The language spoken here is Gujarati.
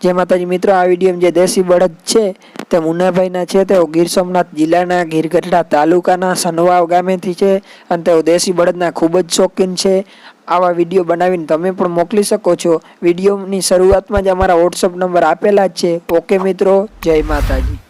જે માતાજી મિત્રો, આ વીડિયો જે દેશી બળદ છે, તે મુન્નાભાઈના છે, તેઓ ગીર સોમનાથ જિલ્લાના ગીરગઢડા તાલુકાના સનવાવ ગામેથી છે અને તેઓ દેશી બળદના ખૂબ જ શોખીન છે. આવા વીડિયો બનાવીને તમે પણ મોકલી શકો છો. વિડીયોની શરૂઆતમાં જ અમારા વોટ્સઅપ નંબર આપેલા જ છે. ઓકે મિત્રો, જય માતાજી.